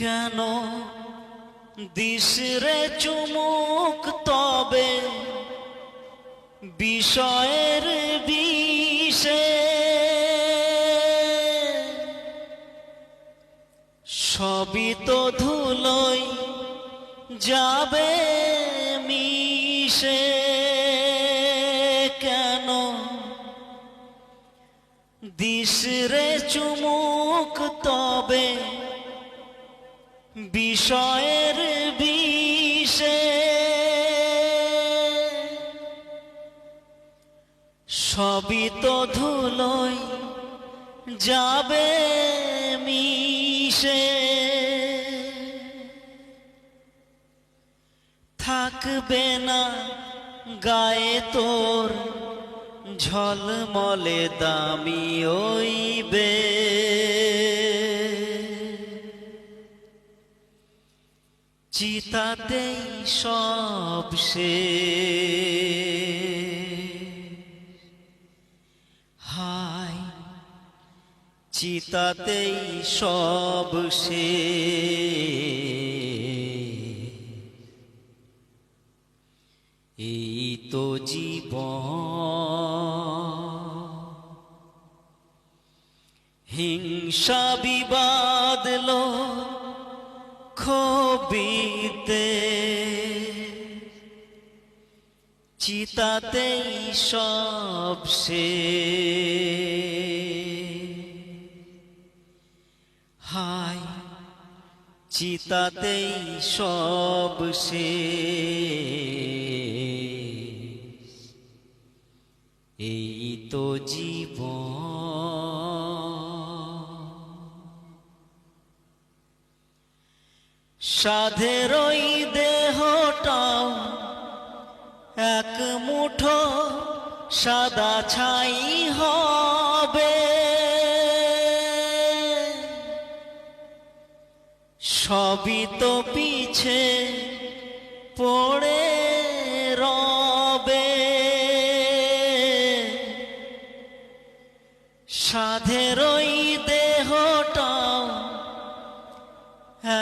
কেন দিশরে চুমুক তবে? বিষয়ের বিষে। সবই তো ধুলোই যাবে মিশে। কেন দিশরে চুমুক তবে? বিষয়ের বিষে সবই তো ধুলোই যাবে মিশে। থাকবে না গায়ে তোর ঝলমলে দামি ওইবে চিতাতেই সব সে হাই চিতাতেই সব সে এই তো জীবন। হিংসা বিবাদ লো খবিতে চিতাতেই সব সে হায় চিতাতেই সব সে এই তো জীবন সাধের ওই দেহটাও এক মুঠো সাদা ছাই হবে। সবই তো পিছে পড়ে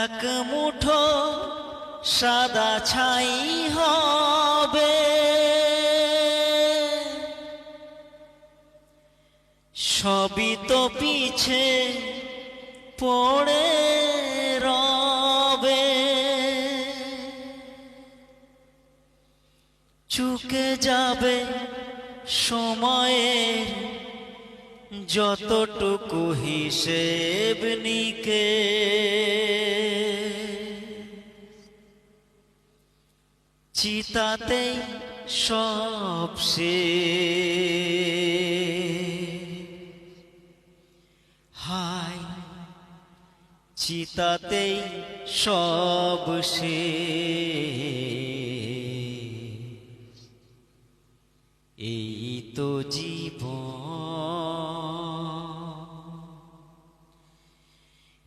এক মুঠো সাদা ছাই হবে। সবই তো পিছে পড়ে রবে। চুকে যাবে সময়ের যতটুকু হিসেব নিকে চিতাতেই সব সে হাই চিতাতেই সব সে এই তো জীবন।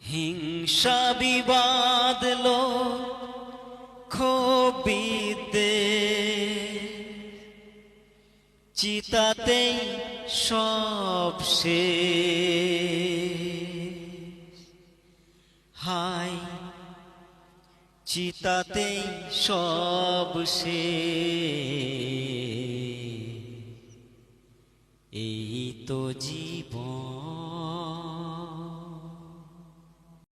হিংসা বিবাদ লো খবিতে চিতাতেই সব সে হাই চিতাতেই সব সে এই তো জীবন